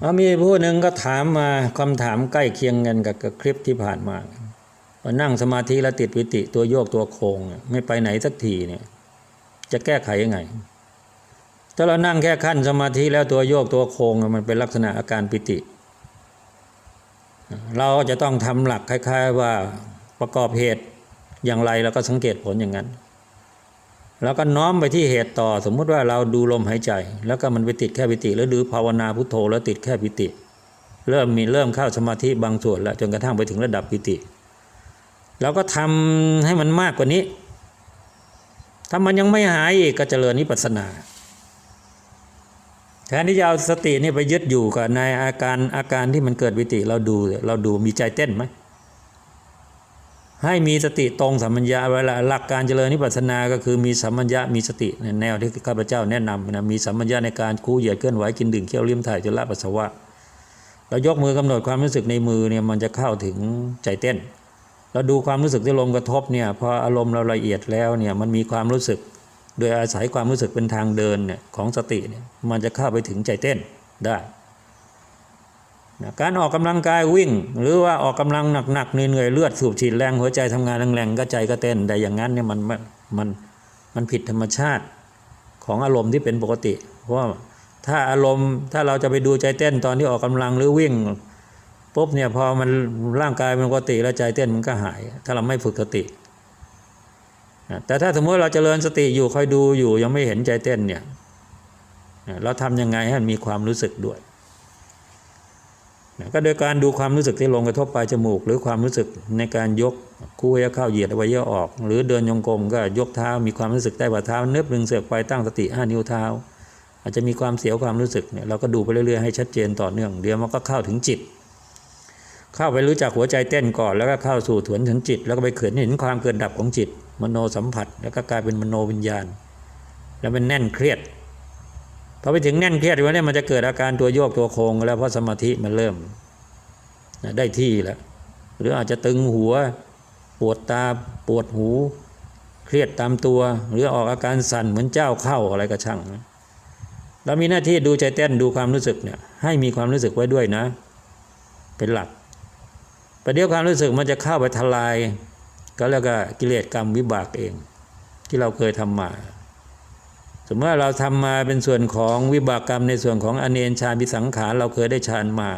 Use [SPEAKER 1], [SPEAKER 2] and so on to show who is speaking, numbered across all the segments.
[SPEAKER 1] เอามีผู้หนึ่งก็ถามมาคำถามใกล้เคียงกันกับคลิปที่ผ่านมาว่านั่งสมาธิแล้วติดวิติตัวโยกตัวโคงไม่ไปไหนสักทีเนี่ย จะแก้ไขยังไง ถ้าเรานั่งแค่ขั้นสมาธิแล้วตัวโยกตัวโคงมันเป็นลักษณะอาการปิติ เราจะต้องทำหลักคล้าย ๆ ว่าประกอบเหตุอย่างไรเราก็สังเกตผลอย่างนั้น แล้วก็น้อมไปที่เหตุต่อ สมมุติว่าเราดูลมหายใจ แล้วก็มันไปติดแค่ปิติแล้วดูภาวนาพุทโธแล้วติดแค่ปิติ เริ่มมีเริ่มเข้าสมาธิบางส่วนแล้วจนกระทั่งไปถึงระดับปิติเราก็ทำให้มันมากกว่านี้ ถ้ามันยังไม่หายอีกก็เจริญนิพพานาแทนที่จะเอาสตินี่ไปยึดอยู่กับในอาการอาการที่มันเกิดวิติเราดูเราดูมีใจเต้นไหม ให้มีสติตรงสัมมัญญาเวลาหลักการเจริญนิพพานาก็คือมีสัมมัญญามีสติในแนวที่ข้าพเจ้าแนะนำนะมีสัมมัญญาในการคู่เหยียดเคลื่อนไหวกินดื่มเคี้ยวเลิ้มถ่ายจนละปัสสาวะเรายกมือกำหนดความรู้สึกในมือเนี่ยมันจะเข้าถึงใจเต้น เราดูความรู้สึกที่ลมกระทบเนี่ยพออารมณ์เราละเอียดแล้วเนี่ยมันมีความรู้สึก โดยอาศัยความรู้สึกเป็นทางเดินเนี่ยของสติเนี่ยมันจะเข้าไปถึงใจเต้นได้ นะการออกกำลังกายวิ่ง หรือว่าออกกำลังหนักๆเหนื่อยๆเลือดสูบฉีดแรงหัวใจทำงานแรงๆก็ใจก็เต้นแต่อย่างนั้นเนี่ยมันมันมันมันผิดธรรมชาติของอารมณ์ที่เป็นปกติ เพราะถ้าอารมณ์ถ้าเราจะไปดูใจเต้นตอนที่ออกกำลังหรือวิ่งปุ๊บเนี่ยพอมันร่างกายเป็นปกติแล้วใจเต้นมันก็หาย ถ้าเราไม่ฝึกสติแต่ถ้าสมมติเราจเจริญสติอยู่คอยดูอยู่ยังไม่เห็นใจเต้นเนี่ยเราทำยังไงให้มันมีความรู้สึกด้วย นะก็โดยการดูความรู้สึกที่ลงกระทบปลายจมูก หรือความรู้สึกในการยกคู่ให้เข้าเหยียดอวัยวะออก หรือเดินยงกลมก็ยกเท้ามีความรู้สึกใต้ฝ่าเท้าเนิบดึงเสือกไปตั้งสติห้านิ้วเท้า อาจจะมีความเสียวความรู้สึกเนี่ยเราก็ดูไปเรื่อยๆให้ชัดเจนต่อเนื่องเดี๋ยวมันก็เข้าถึงจิต เข้าไปรู้จักหัวใจเต้นก่อนแล้วก็เข้าสู่ถวนถึงจิต แล้วก็ไปเขินเห็นความเกิดดับของจิต มโนสัมผัส แล้วก็กลายเป็นมโนวิญญาณ แล้วมันแน่นเครียด พอไปถึงแน่นเครียดวันนี้มันจะเกิดอาการตัวโยกตัวโคงแล้วเพราะสมาธิมันเริ่มได้ที่แล้วหรืออาจจะตึงหัว ปวดตาปวดหู เครียดตามตัว หรือออกอาการสั่นเหมือนเจ้าเข้าอะไรก็ช่างเรามีหน้าที่ดูใจเต้นดูความรู้สึกเนี่ยให้มีความรู้สึกไว้ด้วยนะ เป็นหลักประเดี๋ยวความรู้สึกมันจะเข้าไปทลาย ก็แล้วก็กิเลสกรรมวิบากเอง ที่เราเคยทำมา สมมติว่าเราทำมาเป็นส่วนของวิบากกรรมในส่วนของอเนนชาบิสังขารเราเคยได้ฌานมา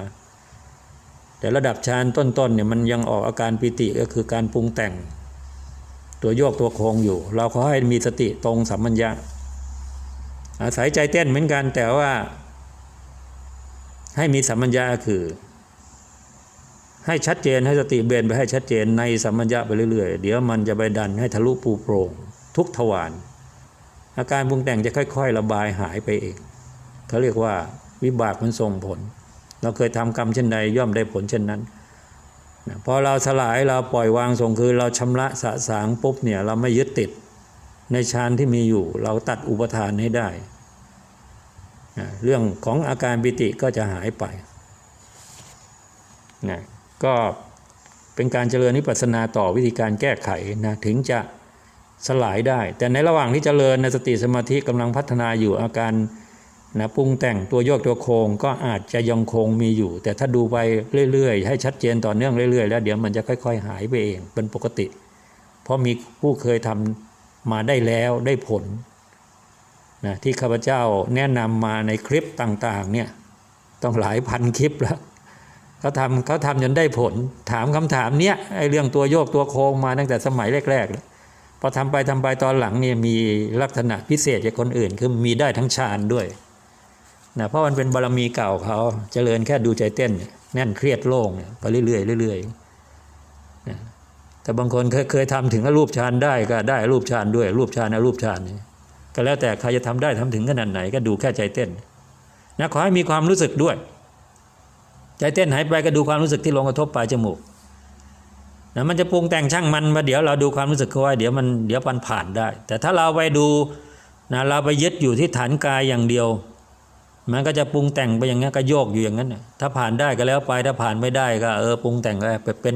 [SPEAKER 1] แต่ระดับฌานต้นๆเนี่ยมันยังออกอาการปิติก็คือการปรุงแต่ง ตัวโยกตัวโคงอยู่ เราขอให้มีสติตรงสัมมัญญะอาศัยใจเต้นเหมือนกันแต่ว่า ให้มีสัมมัญญะคือ ให้ชัดเจนให้สติเบนไปให้ชัดเจนในสัมมัญญะไปเรื่อยๆ เดี๋ยวมันจะไปดันให้ทะลุปูโปร่งทุกทวาร อาการปรุงแต่งจะค่อย ๆ ระบายหายไปเองเขาเรียกว่าวิบากมันส่งผล เราเคยทำกรรมเช่นใดย่อมได้ผลเช่นนั้นพอเราสลายเราปล่อยวางส่งคือเราชำระสะสางปุ๊บเนี่ยเราไม่ยึดติดในฌานที่มีอยู่ เราตัดอุปทานให้ได้ เรื่องของอาการปิติก็จะหายไปนะก็เป็นการเจริญนิพพานาต่อวิธีการแก้ไขนะถึงจะ สลายได้ แต่ในระหว่างที่เจริญในสติสมาธิกำลังพัฒนาอยู่อาการนะปรุงแต่งตัวโยกตัวโครงก็อาจจะยังคงมีอยู่ แต่ถ้าดูไปเรื่อยๆ ให้ชัดเจนต่อเนื่องเรื่อยๆ แล้วเดี๋ยวมันจะค่อย ๆ หายไปเอง เป็นปกติ เพราะมีผู้เคยทำมาได้แล้วได้ผลนะที่ข้าพเจ้าแนะนำมาในคลิปต่างๆเนี่ยต้องหลายพันคลิปแล้วเขาทำเขาทำจนได้ผลถามคำถามเนี้ยไอ้เรื่องตัวโยกตัวโค้งมาตั้งแต่สมัยแรกๆแล้ว พอทำไปทำไปตอนหลังเนี่ยมีลักษณะพิเศษจากคนอื่น คือมีได้ทั้งฌานด้วยนะเพราะมันเป็นบารมีเก่าเขาเจริญแค่ดูใจเต้น แน่นเครียดโล่งไปเรื่อยๆเรื่อยๆนะแต่บางคนเคยเคยทำถึงรูปฌานได้ก็ได้รูปฌานด้วย รูปฌานรูปฌานก็แล้วแต่ใครจะทำได้ทำถึงขนาดไหนก็ดูแค่ใจเต้นนะขอให้มีความรู้สึกด้วย ใจเต้นหายไปก็ดูความรู้สึกที่ลงกระทบปลายจมูก นะมันจะปรุงแต่งช่างมันมาเดี๋ยวเราดูความรู้สึกเขาไว้เดี๋ยวมันเดี๋ยวมันผ่านได้ แต่ถ้าเราไปดูนะเราไปยึดอยู่ที่ฐานกายอย่างเดียว มันก็จะปรุงแต่งไปอย่างนี้ก็โยกอยู่อย่างนั้น ถ้าผ่านได้ก็แล้วไปถ้าผ่านไม่ได้ก็เออปรุงแต่งไปเป็น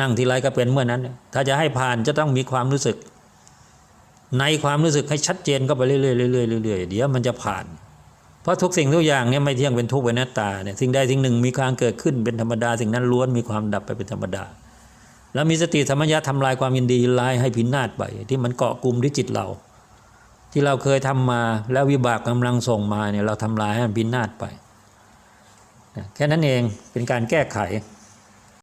[SPEAKER 1] นั่งทีไรก็เป็นเมื่อนั้น ถ้าจะให้ผ่านจะต้องมีความรู้สึก ในความรู้สึกให้ชัดเจนก็ไปเรื่อยๆเรื่อยๆเรื่อยๆเดี๋ยวมันจะผ่าน เพราะทุกสิ่งทุกอย่างเนี่ยไม่เที่ยงเป็นทุกข์เป็นหน้าตาเนี่ยสิ่งใดสิ่งหนึ่งมีความเกิดขึ้นเป็นธรรมดาสิ่งนั้นล้วนมีความดับไปเป็นธรรมดา แล้วมีสติธรรมญาทำลายความยินดีลายให้พินาศไป ที่มันเกาะกลุ่มที่จิตเรา ที่เราเคยทำมาแล้ววิบากกำลังส่งมาเนี่ยเราทำลายให้มันพินาศไป แค่นั้นเองเป็นการแก้ไข